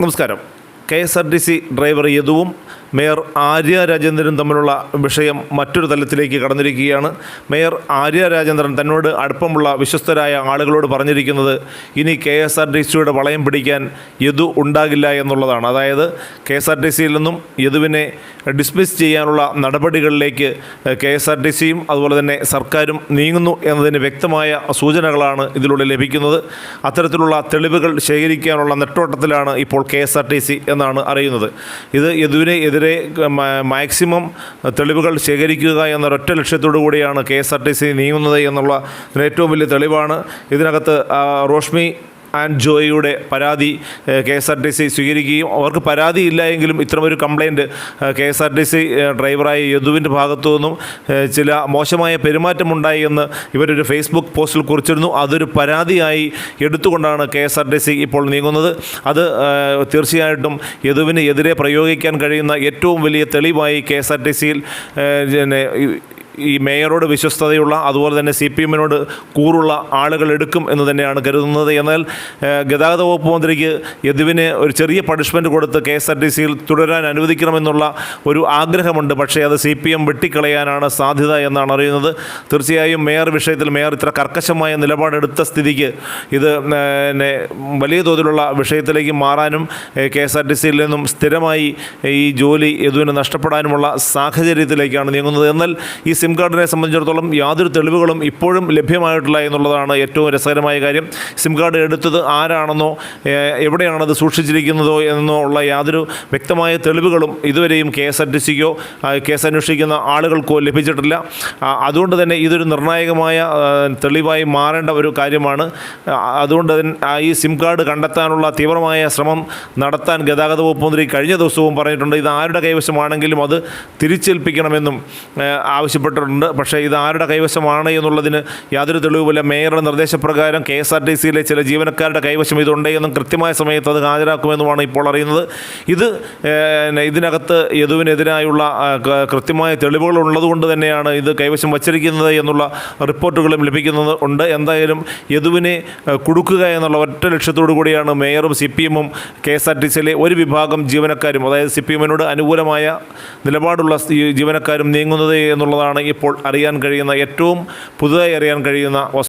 നമസ്കാരം K S R T C driver യദുവും mayor Arya രാജേന്ദ്രനും തമ്മിലുള്ള വിഷയം മറ്റൊരു തലത്തിലേക്ക് കടന്നിരിക്കുകയാണ്. മേയർ ആര്യ രാജേന്ദ്രൻ തന്നോട് അടുപ്പമുള്ള വിശ്വസ്തരായ ആളുകളോട് പറഞ്ഞിരിക്കുന്നത് ഇനി കെ എസ് ആർ ടി സിയുടെ വളയം പിടിക്കാൻ യദു ഉണ്ടാകില്ല എന്നുള്ളതാണ്. അതായത് കെ എസ് ആർ ടി സിയിൽ നിന്നും യദുവിനെ ഡിസ്മിസ് ചെയ്യാനുള്ള നടപടികളിലേക്ക് കെ എസ് ആർ ടി സിയും അതുപോലെ തന്നെ സർക്കാരും നീങ്ങുന്നു എന്നതിന് വ്യക്തമായ സൂചനകളാണ് ഇതിലൂടെ ലഭിക്കുന്നത്. അത്തരത്തിലുള്ള തെളിവുകൾ ശേഖരിക്കാനുള്ള നെട്ടോട്ടത്തിലാണ് ഇപ്പോൾ K S R T C എന്നാണ് അറിയുന്നത്. ഇത് യദുവിനെ എതിരെ മാക്സിമം തെളിവുകൾ ശേഖരിക്കുക എന്നൊരൊറ്റ ലക്ഷ്യത്തോടു കൂടിയാണ് K S R T C നീങ്ങുന്നത് എന്നുള്ള ഏറ്റവും വലിയ തെളിവാണ്. ഇതിനകത്ത് റോഷ്മി ആൻഡ് ജോയിയുടെ പരാതി K S R T C സ്വീകരിക്കുകയും അവർക്ക് പരാതി ഇല്ല എങ്കിലും ഇത്തരമൊരു complaint K S R T C ഡ്രൈവറായ യദുവിന്റെ ഭാഗത്തു നിന്നും ചില മോശമായ പെരുമാറ്റമുണ്ടായി എന്ന് ഇവരൊരു ഫേസ്ബുക്ക് പോസ്റ്റിൽ കുറിച്ചിരുന്നു. അതൊരു പരാതിയായി എടുത്തുകൊണ്ടാണ് K S R T C ഇപ്പോൾ നീങ്ങുന്നത്. അത് തീർച്ചയായിട്ടും യദുവിന് എതിരെ പ്രയോഗിക്കാൻ കഴിയുന്ന ഏറ്റവും വലിയ തെളിവായി കെ എസ് ആർ ടി സിയിൽ ഈ മേയറോട് വിശ്വസ്തതയുള്ള അതുപോലെ തന്നെ സി പി എമ്മിനോട് കൂറുള്ള ആളുകൾ എടുക്കും എന്ന് തന്നെയാണ് കരുതുന്നത്. എന്നാൽ ഗതാഗത വകുപ്പ് മന്ത്രിക്ക് യദുവിന് ഒരു ചെറിയ പണിഷ്മെന്റ് കൊടുത്ത് കെ എസ് ആർ ടി സിയിൽ തുടരാൻ അനുവദിക്കണമെന്നുള്ള ഒരു ആഗ്രഹമുണ്ട്. പക്ഷേ അത് സി പി എം വെട്ടിക്കളയാനാണ് സാധ്യത എന്നാണ് അറിയുന്നത്. തീർച്ചയായും മേയർ വിഷയത്തിൽ മേയർ ഇത്ര കർക്കശമായ നിലപാടെടുത്ത സ്ഥിതിക്ക് ഇത് പിന്നെ വലിയ തോതിലുള്ള വിഷയത്തിലേക്ക് മാറാനും കെ എസ് ആർ ടി സിയിൽ നിന്നും സ്ഥിരമായി ഈ ജോലി യദുവിന് നഷ്ടപ്പെടാനുമുള്ള സാഹചര്യത്തിലേക്കാണ് നീങ്ങുന്നത്. എന്നാൽ ഈ സിം കാർഡിനെ സംബന്ധിച്ചിടത്തോളം യാതൊരു തെളിവുകളും ഇപ്പോഴും ലഭ്യമായിട്ടില്ല എന്നുള്ളതാണ് ഏറ്റവും രസകരമായ കാര്യം. സിം കാർഡ് എടുത്തത് ആരാണെന്നോ എവിടെയാണത് സൂക്ഷിച്ചിരിക്കുന്നതോ എന്നോ ഉള്ള യാതൊരു വ്യക്തമായ തെളിവുകളും ഇതുവരെയും കെ എസ് ആർ ടി സിക്കോ കേസ് അന്വേഷിക്കുന്ന ആളുകൾക്കോ ലഭിച്ചിട്ടില്ല. അതുകൊണ്ട് തന്നെ ഇതൊരു നിർണായകമായ തെളിവായി മാറേണ്ട ഒരു കാര്യമാണ്. അതുകൊണ്ട് ഈ സിം കാർഡ് കണ്ടെത്താനുള്ള തീവ്രമായ ശ്രമം നടത്താൻ ഗതാഗത വകുപ്പ് മന്ത്രി കഴിഞ്ഞ ദിവസവും പറഞ്ഞിട്ടുണ്ട്. ഇത് ആരുടെ കൈവശമാണെങ്കിലും അത് തിരിച്ചേൽപ്പിക്കണമെന്നും ഏ, ആവശ്യപ്പെട്ടിട്ടുണ്ട് പക്ഷേ ഇത് ആരുടെ കൈവശമാണ് എന്നുള്ളതിന് യാതൊരു തെളിവുമില്ല. മേയറുടെ നിർദ്ദേശപ്രകാരം കെ എസ് ആർ ടി സിയിലെ ചില ജീവനക്കാരുടെ കൈവശം ഇതുണ്ട് എന്നും കൃത്യമായ സമയത്ത് അത് ഹാജരാക്കുമെന്നുമാണ് ഇപ്പോൾ അറിയുന്നത്. ഇത് ഇതിനകത്ത് യദുവിനെതിരായുള്ള കൃത്യമായ തെളിവുകൾ ഉള്ളതുകൊണ്ട് തന്നെയാണ് ഇത് കൈവശം വച്ചിരിക്കുന്നത് എന്നുള്ള റിപ്പോർട്ടുകളും ലഭിക്കുന്നത് ഉണ്ട്. എന്തായാലും യദുവിനെ കുടുക്കുക എന്നുള്ള ഒറ്റ ലക്ഷ്യത്തോടു കൂടിയാണ് മേയറും സി പി എമ്മും കെ എസ് ആർ ടി സിയിലെ ഒരു വിഭാഗം ജീവനക്കാരും അതായത് സി പി എമ്മിനോട് അനുകൂലമായ നിലപാടുള്ള ജീവനക്കാരും നീങ്ങുന്നത് എന്നുള്ളതാണ് ഇപ്പോൾ അറിയാൻ കഴിയുന്ന ഏറ്റവും പുതുതായി അറിയാൻ കഴിയുന്ന